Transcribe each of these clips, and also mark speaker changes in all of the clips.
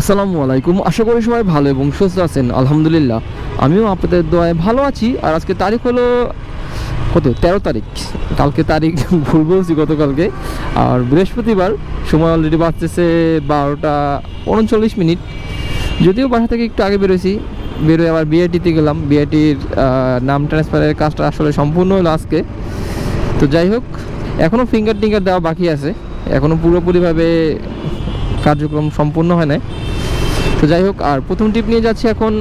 Speaker 1: আসসালামু আলাইকুম। আশা করি সবাই ভালো এবং সুস্থ আছেন। আলহামদুলিল্লাহ, আমিও আপনাদের দোয়ায় ভালো আছি। আর আজকে তারিখ হলো, কত? তেরো তারিখ। কালকে তারিখ, ভুল বলছি গতকালকে। আর বৃহস্পতিবার, সময় অলরেডি বাজতেছে বারোটা উনচল্লিশ মিনিট। যদিও বাসা থেকে একটু আগে বেরোছি বেরোয় আবার বিআইটিতে গেলাম। বিআইটির নাম ট্রান্সফারের কাজটা আসলে সম্পূর্ণ হলো আজকে। তো যাই হোক এখনও ফিঙ্গার টিঙ্গার দেওয়া বাকি আছে। এখনও পুরোপুরিভাবে কার্যক্রম সম্পূর্ণ হয় নাই। তো যাই হোক, আর প্রথম ট্রিপ নিয়ে যাচ্ছি এখন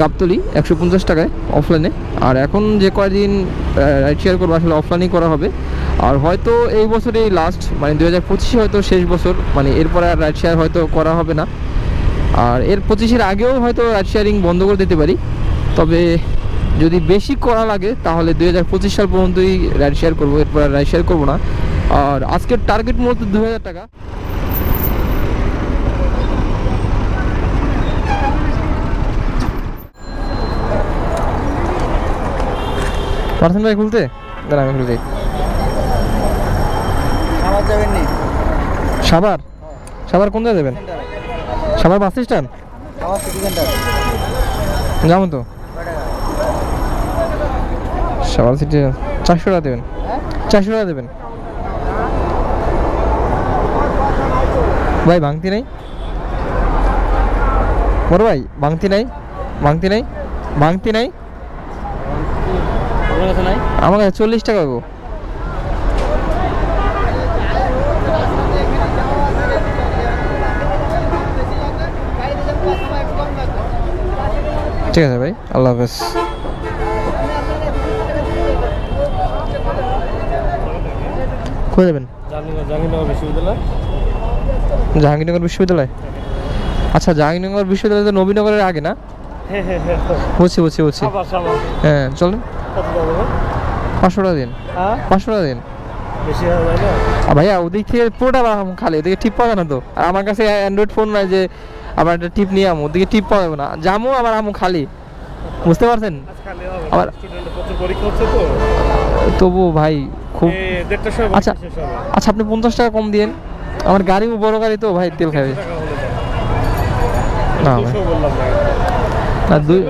Speaker 1: গাবতলি, একশো পঞ্চাশ টাকায় অফলাইনে আর এখন যে কয়দিন রাইড শেয়ার করব আসলে অফলাইনেই করা হবে। আর হয়তো এই বছরেই লাস্ট মানে দু হাজার পঁচিশে হয়তো শেষ বছর মানে এরপরে আর রাইড শেয়ার হয়তো করা হবে না। আর এর পঁচিশের আগেও হয়তো রাইড শেয়ারিং বন্ধ করে দিতে পারি। তবে যদি বেশি করা লাগে, তাহলে দুই হাজার পঁচিশ সাল পর্যন্তই রাইড শেয়ার করব, এরপর আর রাইড শেয়ার করব না। আর আজকের টার্গেট মূলত দু হাজার টাকা। পার্সেন্ট ভাই খুলতে? দাঁড়া আমি খুলে দিই
Speaker 2: নি
Speaker 1: সাবার সাবার কোন জায়গায় দেবেন সাবার বাস স্ট্যান্ড? যাব তো। সাবার সিটি চারশো টাকা দেবেন।
Speaker 2: হ্যাঁ?
Speaker 1: চারশো টাকা দেবেন। ভাই ভাঙতি নাই? বড় ভাই ভাঙতি নাই? ভাঙতি নাই? ভাঙতি নাই?
Speaker 2: আপনার কাছে নাই?
Speaker 1: আমার কাছে চল্লিশ টাকা গো। ঠিক আছে ভাই আল্লাহ হাফেজ। কোথায় যাবেন?
Speaker 2: জাহাঙ্গীরনগর বিশ্ববিদ্যালয়।
Speaker 1: জাহাঙ্গীরনগর বিশ্ববিদ্যালয়? আচ্ছা জাহাঙ্গীরনগর বিশ্ববিদ্যালয় তো নবীনগরের আগে না?
Speaker 2: হ্যাঁ হ্যাঁ হ্যাঁ।
Speaker 1: বুঝছি বুঝছি বুঝছি। হ্যাঁ চলেন।
Speaker 2: কত যাব
Speaker 1: পাঁচশো টাকা দিন।
Speaker 2: হ্যাঁ?
Speaker 1: পাঁচশো টাকা দিন?
Speaker 2: বেশি না?
Speaker 1: আর ভাইয়া ওদিক থেকে পুরোটা খালি ওদিকে টিপ পাবে না তো? আর আমার কাছে অ্যান্ড্রয়েড ফোন নাই যে আবার একটা টিপ নিয়ে আমো ওদিকে টিপ পাবে না। জামু আবার আমু খালি। বুঝতে পারছেন? তবু ভাই খুব আচ্ছা। আচ্ছা আপনি পঞ্চাশ টাকা কম দিয়েন। আমার গাড়ি বড় গাড়ি তো ভাই তেল খাবে। না ভাই। দুই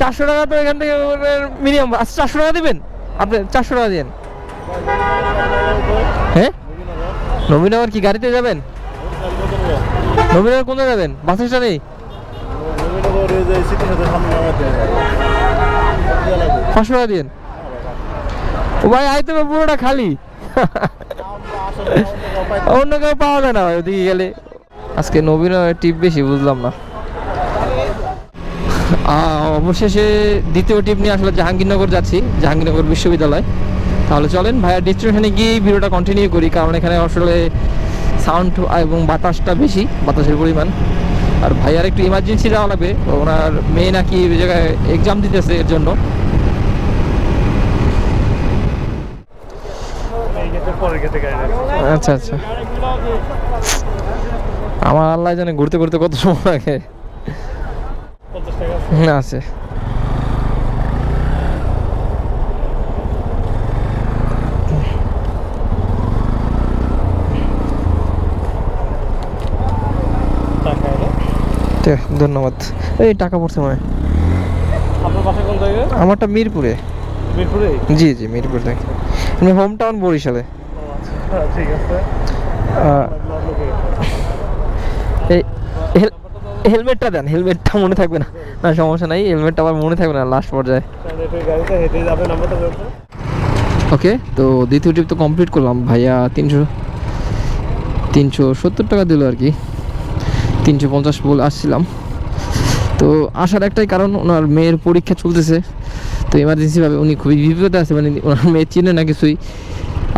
Speaker 1: চারশো টাকা তো এখান থেকে মিনিমাম আচ্ছা চারশো টাকা দেবেন? আপনি চারশো টাকা দেন হ্যাঁ? নবীনগর কি গাড়িতে যাবেন? নবীনগর কোথায় যাবেন? বাস স্ট্যান্ডেই পাঁচশো টাকা দিন ও ভাই আইতে হবে পুরোটা খালি। অন্য কেউ পাওয়া যায় না ভাই ওদিকে গেলে। আজকে নবীন টিপ বেশি বুঝলাম না। অবশেষে দ্বিতীয় টিপ নিয়ে আসলে জাহাঙ্গীরনগর যাচ্ছি, জাহাঙ্গীরনগর বিশ্ববিদ্যালয়। তাহলে চলেন, ভাইয়া ডিস্ট্রিবিউশনে গিয়ে ভিডিওটা কন্টিনিউ করি, কারণ এখানে আসলে সাউন্ড এবং বাতাসটা বেশি, বাতাসের পরিমাণ। আর ভাইয়ার একটু ইমার্জেন্সি যাওয়া লাগবে ওনার মেয়ে নাকি ওই জায়গায় এক্সাম দিতেছে এর জন্য। আচ্ছা আচ্ছা। আমার আল্লাহ জানে ঘুরতে ঘুরতে কত সময় লাগে। আছে। ধন্যবাদ। এই টাকা পড়ছে মনে
Speaker 2: আপনার বাসা কোন জায়গায়?
Speaker 1: আমারটা মিরপুরে।
Speaker 2: মিরপুরে?
Speaker 1: জি জি মিরপুর থেকে। হোম টাউন বরিশালে।
Speaker 2: ঠিক আছে।
Speaker 1: হেলমেটটা দেন, হেলমেটটা মনে থাকবে না। না, সমস্যা নাই, হেলমেটটা আবার মনে থাকবে না লাস্ট পর্যায়ে।
Speaker 2: আমরা
Speaker 1: ওকে তো দ্বিতীয় ট্রিপ তো কমপ্লিট করলাম। ভাইয়া তিনশো তিনশো সত্তর টাকা দিল আর কি। তিনশো পঞ্চাশ বলে আসছিলাম। তো আসার একটাই কারণ, ওনার মেয়ের পরীক্ষা চলতেছে। তো এমার্জেন্সিভাবে উনি খুবই বিপদে আছে মানে ওনার মেয়ে চিনে না কিছুই।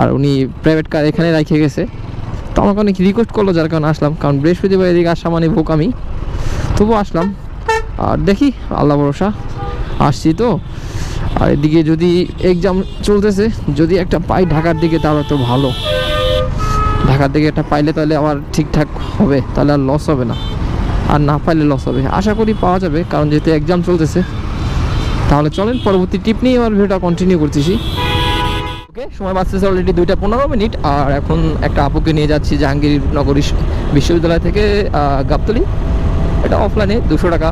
Speaker 1: আর উনি প্রাইভেট কার এখানে রেখে গেছে। তো আমাকে অনেক রিকোয়েস্ট করল, যার কারণে আসলাম। কারণ বৃহস্পতিবার এদিকে আসা মানে ভোক আমি। তবুও আসলাম। আর দেখি, আল্লাহ ভরসা, আসছি তো। আর এদিকে যদি এক্সাম চলতেছে, যদি একটা পাই ঢাকার দিকে, তাহলে তো ভালো। ঢাকার দিকে একটা পাইলে তাহলে আমার ঠিকঠাক হবে, তাহলে আর লস হবে না। আর না পাইলে লস হবে। আশা করি পাওয়া যাবে, কারণ যেহেতু এক্সাম চলতেছে, তাহলে চলেন, পরবর্তী টিপ নিয়ে আমার ভিডিওটা কন্টিনিউ করতেছি। ওকে সময় বাঁচতেছে অলরেডি দুইটা পনেরো মিনিট, আর এখন একটা আপুকে নিয়ে যাচ্ছি, জাহাঙ্গীরনগর বিশ্ববিদ্যালয় থেকে গাবতলী। এটা অফলাইনে দুশো টাকা।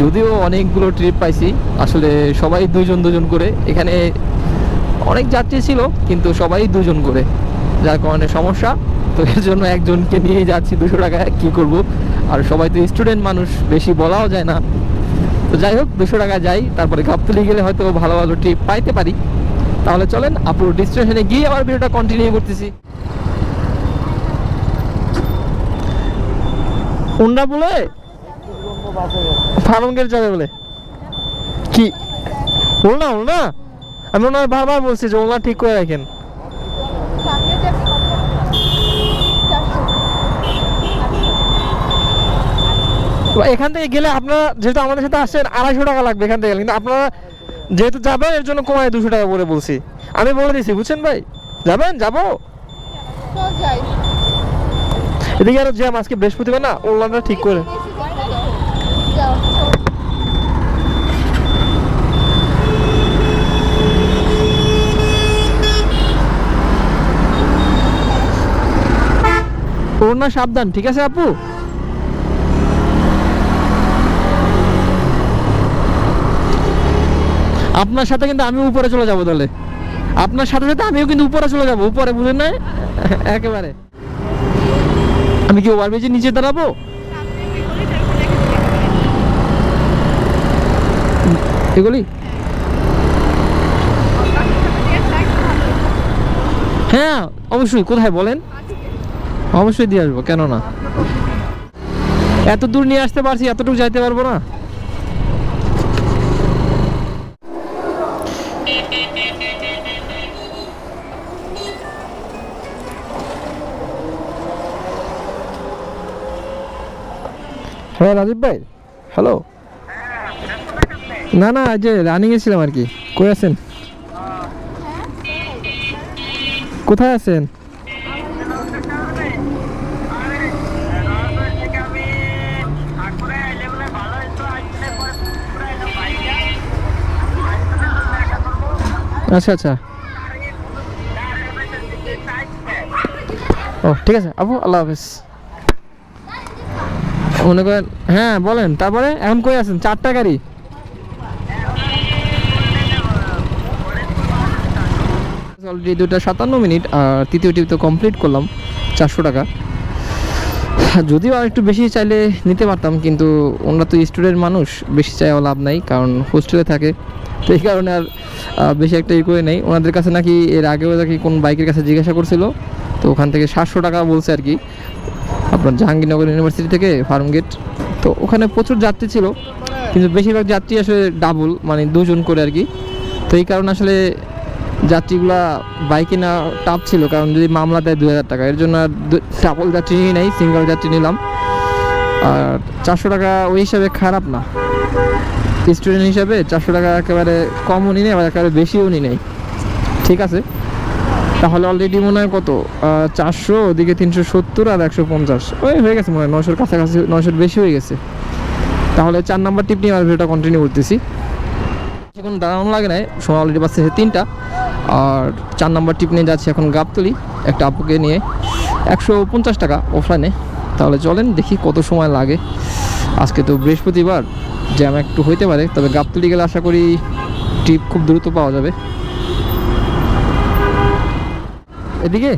Speaker 1: যদিও অনেকগুলো ট্রিপ পাইছি, আসলে সবাই দুজন দুজন করে। এখানে অনেক যাত্রী ছিল, কিন্তু সবাই দুজন করে। যার কারণে সমস্যা। তো এর জন্য একজনকে নিয়ে যাচ্ছি দুশো টাকা, কী করব? আর সবাই তো স্টুডেন্ট মানুষ, বেশি বলাও যায় না। তো যাই হোক, দুশো টাকা যাই, তারপরে গাবতলি গেলে হয়তো ভালো ভালো ট্রিপ পাইতে পারি। তাহলে চলেন, আপুর ডিস্ট্রেশনে গিয়ে আবার ভিডিওটা কন্টিনিউ করতেছি। উন্ডা বলে? গেট যাবে বলে। কি? ওলনা ওলনা? আমি ওনার বারবার বলছি যে ওলনা ঠিক করে রাখেন। এখান থেকে গেলে আপনারা যেহেতু আমাদের সাথে আসছেন, আড়াইশো টাকা লাগবে এখান থেকে গেলে। কিন্তু আপনারা যেহেতু যাবেন, এর জন্য কমায় দুশো টাকা করে বলছি। আমি বলে দিছি, বুঝছেন ভাই? যাবেন? যাব?
Speaker 3: যাই।
Speaker 1: এদিকে আরও জ্যাম আজকে বৃহস্পতিবার না? ওনলাইনটা ঠিক করে।
Speaker 3: যাও চল।
Speaker 1: ওর না সাবধান, ঠিক আছে আপু? আপনার সাথে কিন্তু আমি উপরে চলে যাব তাহলে। আপনার সাথে সাথে আমিও কিন্তু উপরে চলে যাব। উপরে বুঝেন না একেবারে। আমি কি ওভারব্রিজের নিচে দাঁড়াবো? এগুলি? হ্যাঁ অবশ্যই। কোথায় বলেন? অবশ্যই দিয়ে আসব কেন না এত দূর নিয়ে আসতে পারছি, এতটুকু যাইতে পারব না। হ্যাঁ রাজীব ভাই। হ্যালো না না যে রানিং এছিলাম আর কি কই আছেন? কোথায় আছেন? আচ্ছা আচ্ছা। ও, ঠিক আছে, আপু, আল্লাহ হাফিজ। মনে করেন হ্যাঁ বলেন, তারপরে এখন কই আছেন? চারটা গাড়ি। অলরেডি দুটা সাতান্ন মিনিট, আর তৃতীয় টিপ তো কমপ্লিট করলাম, চারশো টাকা। যদিও আর একটু বেশি চাইলে নিতে পারতাম, কিন্তু ওনারা তো স্টুডেন্ট মানুষ, বেশি চাইও লাভ নাই, কারণ হোস্টেলে থাকে। তো এই কারণে আর বেশি একটা ই করে নেই। ওনাদের কাছে নাকি এর আগেও নাকি কোন বাইকের কাছে জিজ্ঞাসা করছিল, তো ওখান থেকে সাতশো টাকা বলছে আর কি। আপনার জাহাঙ্গীরনগর ইউনিভার্সিটি থেকে ফার্ম গেট তো ওখানে প্রচুর যাত্রী ছিল, কিন্তু বেশিরভাগ যাত্রী আসলে ডাবল মানে দুজন করে আর কি। তো এই কারণে আসলে যাত্রীগুলা বাইকে না টাপ ছিল, কারণ যদি মামলা দেয় দু হাজার টাকা। এর জন্য আর ডাবল যাত্রী নিয়ে নেই সিঙ্গেল যাত্রী নিলাম। আর চারশো টাকা ওই হিসাবে খারাপ না। স্টুডেন্ট হিসাবে চারশো টাকা একেবারে কমও নি নেই, আবার একেবারে বেশিও নি নেই। ঠিক আছে। তাহলে অলরেডি মনে হয় কত? চারশো, ওদিকে তিনশো সত্তর আর একশো পঞ্চাশ। ওই হয়ে গেছে মনে হয় নশোর কাছাকাছি নশোর বেশি হয়ে গেছে। তাহলে চার নাম্বার টিপ নিয়ে আর ভিডিওটা কন্টিনিউ করতেছি। এখন দাঁড়ানো লাগে নাই, সময় অলরেডি বাসছে তিনটা। আর চার নাম্বার টিপ নিয়ে যাচ্ছি এখন গাবতলি, একটা আপুকে নিয়ে। একশো পঞ্চাশ টাকা অফলাইনে তাহলে চলেন দেখি কত সময় লাগে। আজকে তো বৃহস্পতিবার জ্যাম একটু হইতে পারে, তবে গাবতলি গেলে আশা করি টিপ খুব দ্রুত পাওয়া যাবে। এদিকে?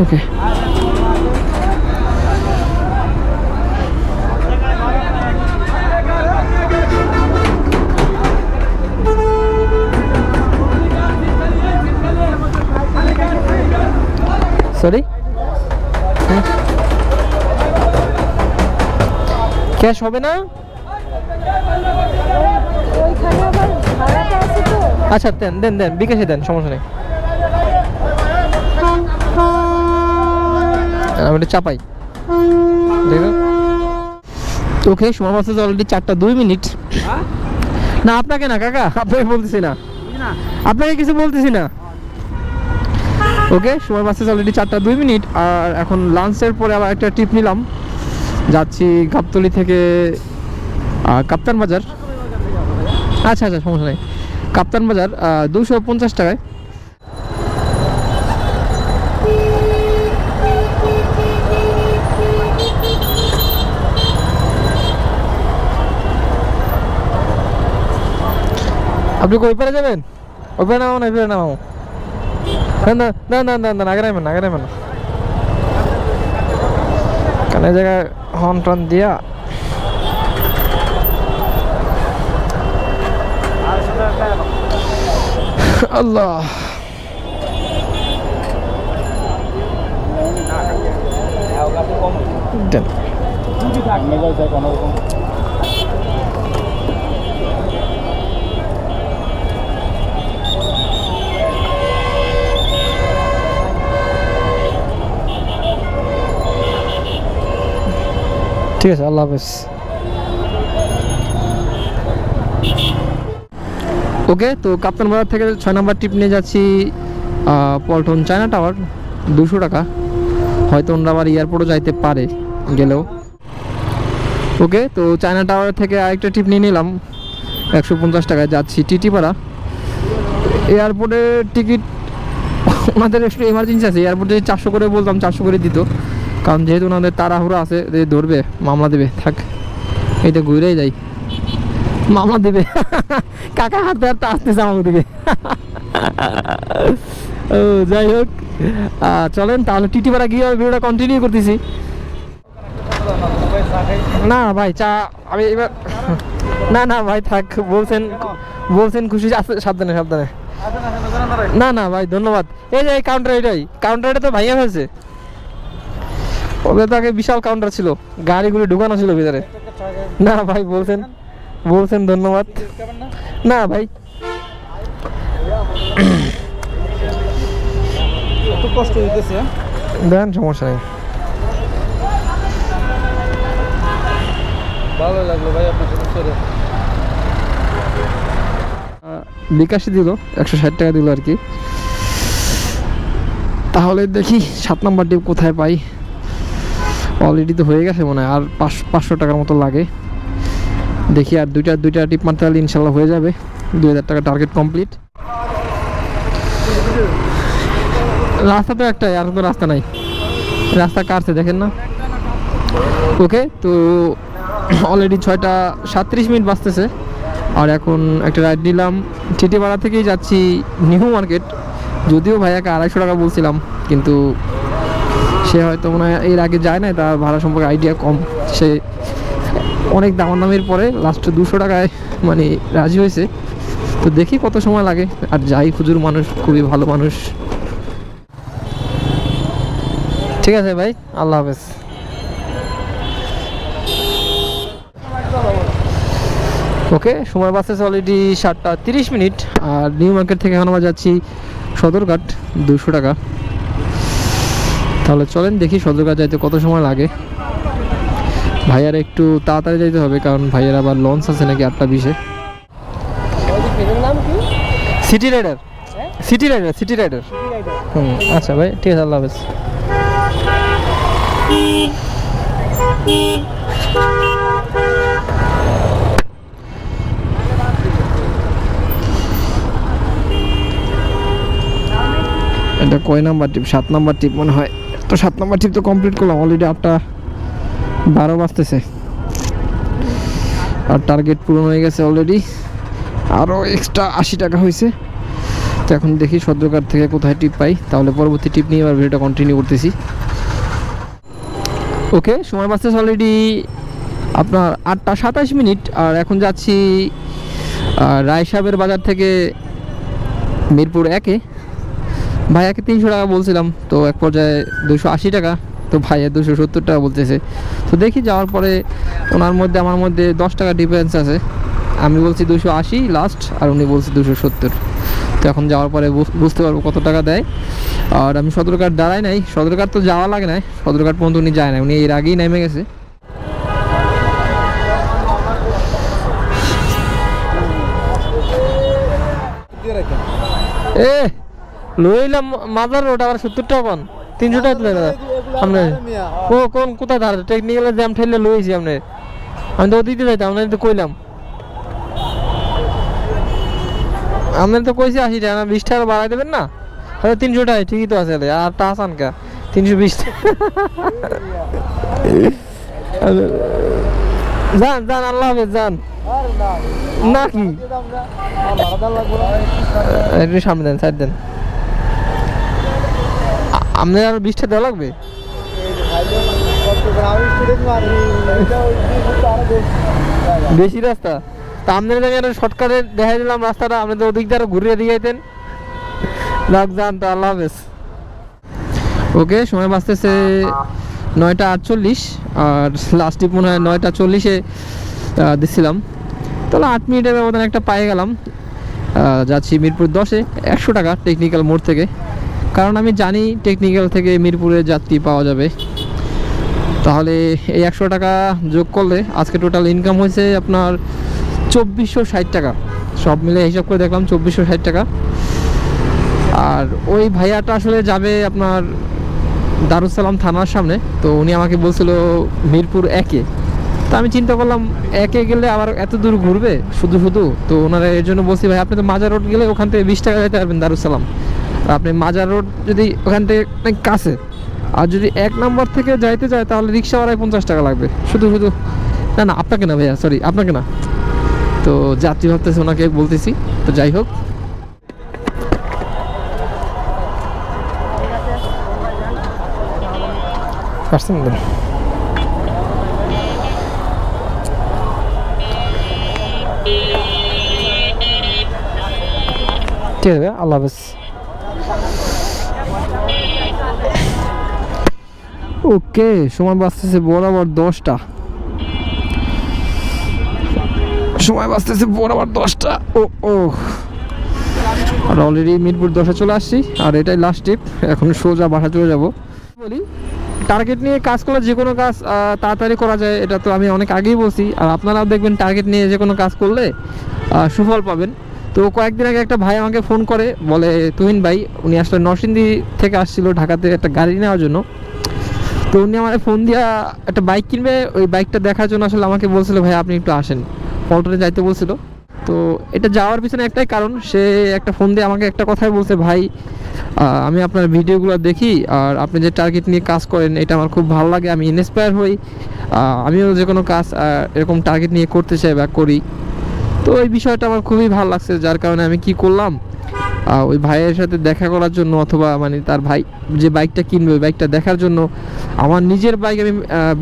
Speaker 1: ওকে ক্যাশ হবে না? আচ্ছা দেন দেন দেন, বিকাশে দেন, সমস্যা নেই। আমি একটু চাপাই। দেখুন। ওকে সময় বাসে অলরেডি চারটা দুই মিনিট। না, আপনাকে না, কাকা, আপনাকে বলতেছি না। আপনাকে কিছু বলতেছি না। ওকে সময় বাসে অলরেডি চারটা দুই মিনিট, আর এখন লাঞ্চের পরে আবার একটা ট্রিপ নিলাম। যাচ্ছি গাবতলি থেকে কাপ্তান বাজার। আচ্ছা আচ্ছা সমস্যা নেই। কাপ্তান বাজার দুশো পঞ্চাশ টাকায়। আপনি কই পারে যাবেন? ওই নামাও না এপারে নামাও। না না না না না না, আগে নামেন আগে নামেন। কানে জায়গায় হর্ন টন দিয়া আল্লাহ। দেন। ঠিক আছে, আল্লাহ হাফেজ। ওকে, তো কাপ্তান বাজার থেকে ছয় নম্বর ট্রিপ নিয়ে যাচ্ছি পল্টন চায়না টাওয়ার, দুশো টাকা। হয়তো ওনারা আবার এয়ারপোর্টও যাইতে পারে, গেলেও। ওকে, তো চায়না টাওয়ার থেকে আরেকটা ট্রিপ নিয়ে নিলাম। একশো পঞ্চাশ টাকায় যাচ্ছি টিটিপাড়া এয়ারপোর্টের টিকিট, ওনাদের একটু এমার্জেন্সি আছে, এয়ারপোর্টে চারশো করে বলতাম চারশো করে দিত। কারণ যেহেতু ওনাদের তাড়াহুড়ো আছে, যে ধরবে, মামলা দেবে, থাক। এইটা ঘুরেই যাই। মামলা দেবে। কাকা হাতে হাতে আসতেছে আমাকে দিকে। ও, যাই হোক। চলেন, তাহলে টিটিপাড়া গিয়ে ভিডিওটা কন্টিনিউ করতেছি। না, ভাই, চা, আমি এবার না না, ভাই, থাক, বলছেন বলছেন খুশি সাবধানে সাবধানে। না না, ভাই, ধন্যবাদ। এই যে কাউন্টার এটাই। কাউন্টারটা তো ভাইয়া হয়েছে ওদের তো আগে বিশাল কাউন্টার ছিল। গাড়িগুলি ঢুকানো ছিল ভিতরে। না ভাই বলছেন বলছেন ধন্যবাদ। না ভাই।
Speaker 2: কষ্ট হইতেছে।
Speaker 1: দেন সমস্যা নেই।
Speaker 2: ভালো লাগল ভাই আপনার সাথে ছেড়ে
Speaker 1: দিল একশো ষাট টাকা দিল আর কি। তাহলে দেখি সাত নম্বর ডিপ কোথায় পাই। অলরেডি তো হয়ে গেছে মনে হয়। আর পাঁচ পাঁচশো টাকার মতো লাগে। দেখি, আর দুইটা দুইটা টিপ মারতে পারলে ইনশাল্লাহ হয়ে যাবে। দু হাজার টাকা টার্গেট কমপ্লিট রাস্তা তো একটাই, আর তো রাস্তা নাই। রাস্তা কাটছে, দেখেন না। ওকে তো অলরেডি ছয়টা সাতত্রিশ মিনিট বাজতেছে আর এখন একটা রাইড নিলাম। টিটিপাড়া থেকেই যাচ্ছি নিউ মার্কেট। যদিও ভাইয়াকে আড়াইশো টাকা বলছিলাম, কিন্তু সে হয়তো মনে হয় এর আগে যায় না তার ভাড়া সম্পর্কে আইডিয়া কম। সে অনেক দামাদামির পরে লাস্ট দুশো টাকায় মানে রাজি হয়েছে। তো দেখি কত সময় লাগে। আর যাই হুজুর মানুষ, খুবই ভালো মানুষ। ঠিক আছে ভাই, আল্লাহ হাফেজ। ওকে, সময় বাসেস অলরেডি সাতটা তিরিশ মিনিট। আর নিউ মার্কেট থেকে এখন আমরা যাচ্ছি সদরঘাট, দুশো টাকা। তাহলে চলেন দেখি সদরঘাট যাইতে কত সময় লাগে। ভাইয়ার একটু তাড়াতাড়ি যাইতে হবে, কারণ ভাইয়ার আবার লঞ্চ আছে নাকি আটটা বিশে। City rider city rider city rider হুম আচ্ছা ভাই, ঠিক আছে, আল্লাহ হাফেজ। এটা কয় নাম্বার টিপ? সাত নাম্বার টিপ মনে হয়। তো সাত নম্বর ট্রিপ তো কমপ্লিট করলাম। অলরেডি আটটা বারো বাজতেছে। আর টার্গেট পূরণ হয়ে গেছে অলরেডি আরও এক্সট্রা আশি টাকা হয়েছে। তো এখন দেখি সদ্যকার থেকে কোথায় টিপ পাই। তাহলে পরবর্তী টিপ নিয়ে এবার ভিডিওটা কন্টিনিউ করতেছি। ওকে সময় বাঁচতেছে অলরেডি আপনার আটটা সাতাশ মিনিট। আর এখন যাচ্ছি আহ, রায় সাহেবের বাজার থেকে মিরপুর একে। ভাইয়াকে তিনশো টাকা বলছিলাম, তো এক পর্যায়ে দুশো আশি টাকা, তো ভাইয়া দুশো সত্তর টাকা বলতেছে। তো দেখি যাওয়ার পরে ওনার মধ্যে, আমার মধ্যে দশ টাকা ডিফারেন্স আছে। আমি বলছি দুশো আশি লাস্ট আর উনি বলছে দুশো সত্তর। তো এখন যাওয়ার পরে বুঝ- বুঝতে পারব কত টাকা দেয়। আর আমি সদরঘাট দাঁড়াই নাই। সদরঘাট তো যাওয়া লাগে না সদরঘাট পর্যন্ত উনি যায় না উনি এর আগেই নেমে গেছে। এ লইলাম মাজার রোড আবার সত্তর টাকা কোন তিনশো টাকা তুলে দাদা। আপনি ও, কোন কোথায় ধার টেকনিক্যাল জ্যাম ঠেলে লইছি আপনি। আমি তো দিতে যাইতাম আপনার তো কইলাম। আপনার তো কইছি আশি টাকা বিশ টাকা বাড়াই দেবেন না? হয়তো তিনশো টাকা ঠিকই তো আছে আর তা আসান কা তিনশো বিশ। যান যান, আল্লাহ হাফেজ, যান। না কি? একটু সামনে দেন, সাইড দেন। আপনার আর বিশটা দেওয়া লাগবে? বেশি রাস্তা। তা আপনার একটা শর্টকাটে দেখাই দিলাম রাস্তাটা তো ওদিক দিয়ে আরও ঘুরিয়ে দিয়ে যেতেন রাখ যান তো, আল্লাহ হাফেজ। ওকে, সময় বাঁচতেছে নয়টা আটচল্লিশ, আর লাস্ট মনে হয় নয়টা চল্লিশে দিচ্ছিলাম তাহলে আট মিনিটের ব্যবধান একটা পায়ে গেলাম। যাচ্ছি মিরপুর দশে, একশো টাকা টেকনিক্যাল মোড় থেকে। কারণ আমি জানি টেকনিক্যাল থেকে মিরপুরে যাত্রী পাওয়া যাবে। তাহলে এই একশো টাকা যোগ করলে আজকে টোটাল ইনকাম হয়েছে আপনার চব্বিশশো ষাট টাকা। সব মিলে হিসাব করে দেখলাম চব্বিশশো ষাট টাকা। আর ওই ভাইয়াটা আসলে যাবে আপনার দারুসালাম থানার সামনে। তো উনি আমাকে বলছিল মিরপুর একে। তো আমি চিন্তা করলাম, একে গেলে আবার এত দূর ঘুরবে? শুধু শুধু? তো ওনারা এর জন্য বলছি, ভাই, আপনি তো মাজার রোড গেলে ওখান থেকে বিশ টাকা যেতে পারবেন দারুসালাম আপনি মাজার রোড যদি ওখান থেকে কাছে, আর যদি এক নম্বর থেকে যাইতে চায়, তাহলে রিক্সা ভাড়ায় পঞ্চাশ টাকা লাগবে। শুধু শুধু। না না, আপনাকে না ভাইয়া সরি আপনাকে না। তো যাত্রী ভাবতেছে ওনাকে বলতেছি, তো যাই হোক। ঠিক আছে আল্লাহ হাফেজ। ওকে, সময় বাঁচতেছে বরাবর দশটা। সময় বাঁচতেছে বরাবর দশটা। ও ও। আর অলরেডি মিরপুর দশে চলে আসছি, আর এটাই লাস্ট ট্রিপ এখন সোজা বাসা চলে যাব। বলি টার্গেট নিয়ে কাজ করলে যে কোনো কাজ তাড়াতাড়ি করা যায়, এটা তো আমি অনেক আগেই বলছি। আর আপনারাও দেখবেন টার্গেট নিয়ে যে কোনো কাজ করলে সুফল পাবেন। তো কয়েকদিন আগে একটা ভাই আমাকে ফোন করে, বলে, তুহিন ভাই, উনি আসলে নরসিংদী থেকে আসছিল ঢাকাতে একটা গাড়ি নেওয়ার জন্য। তো উনি আমার ফোন দিয়া একটা বাইক কিনবে, ওই বাইকটা দেখার জন্য আসলে আমাকে বলছিল, ভাই, আপনি একটু আসেন। পল্টনে যাইতে বলছিল। তো এটা যাওয়ার পিছনে একটাই কারণ, সে একটা ফোন দিয়ে আমাকে একটা কথাই বলছে, ভাই আমি আপনার ভিডিওগুলো দেখি আর আপনি যে টার্গেট নিয়ে কাজ করেন, এটা আমার খুব ভালো লাগে, আমি ইন্সপায়ার হই। আমিও যে কোনো কাজ এরকম টার্গেট নিয়ে করতে চাই বা করি। তো এই বিষয়টা আমার খুবই ভালো লাগছে, যার কারণে আমি কি করলাম ওই ভাইয়ের সাথে দেখা করার জন্য অথবা মানে তার ভাই যে বাইকটা কিনবে, ওই বাইকটা দেখার জন্য আমার নিজের বাইক আমি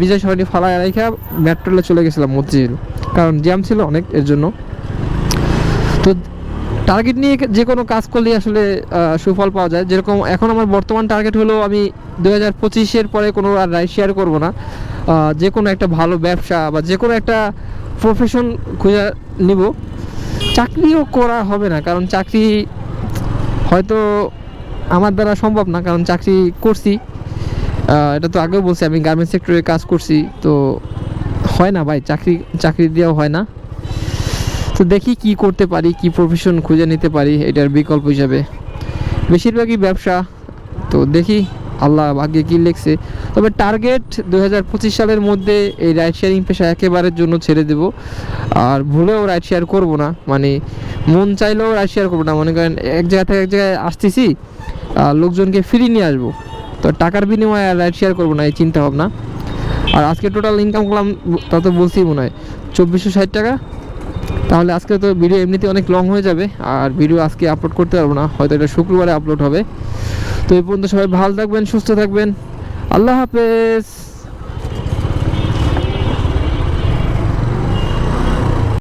Speaker 1: বিজয় সরণি ফালায় রেখে মেট্রোলে চলে গেছিলাম মতিঝিল। কারণ জ্যাম ছিল অনেক এর জন্য। তো টার্গেট নিয়ে যে কোনো কাজ করলেই আসলে সুফল পাওয়া যায়। যেরকম এখন আমার বর্তমান টার্গেট হলো আমি দু হাজার পঁচিশের পরে কোনো আর রাইড শেয়ার করব না। যে কোনো একটা ভালো ব্যবসা বা যে কোনো একটা প্রফেশন খুঁজে নিব। চাকরিও করা হবে না, কারণ চাকরি হয়তো আমার দ্বারা সম্ভব না, কারণ চাকরি করছি। এটা তো আগেও বলছি, আমি গার্মেন্টস সেক্টরে কাজ করছি, তো হয় না ভাই, চাকরি চাকরি দেওয়া হয় না। তো দেখি কি করতে পারি, কি প্রফেশন খুঁজে নিতে পারি, এটার বিকল্প হিসাবে। বেশিরভাগই ব্যবসা, তো দেখি আল্লাহ ভাগ্যে কি লিখছে? তবে টার্গেট দু হাজার পঁচিশ সালের মধ্যে এই রাইড শেয়ারিং পেশা একেবারের জন্য ছেড়ে দেব। আর ভুলেও রাইড শেয়ার করব না মানে মন চাইলেও রাইড শেয়ার করব না। মনে করেন এক জায়গা থেকে এক জায়গায় আসতেছি, আর লোকজনকে ফ্রি নিয়ে আসব। তো টাকার বিনিময়ে আর রাইড শেয়ার করব না, এই চিন্তা ভাবনা আর আজকে টোটাল ইনকাম করলাম, তা তো বলছি মনে হয়, চব্বিশশো ষাট টাকা। তাহলে আজকে তো ভিডিও এমনিতে অনেক লং হয়ে যাবে, আর ভিডিও আজকে আপলোড করতে পারব না, হয়তো এটা শুক্রবারে আপলোড হবে। তো এই পর্যন্ত সবাই ভালো থাকবেন, সুস্থ থাকবেন। আল্লাহ হাফেজ।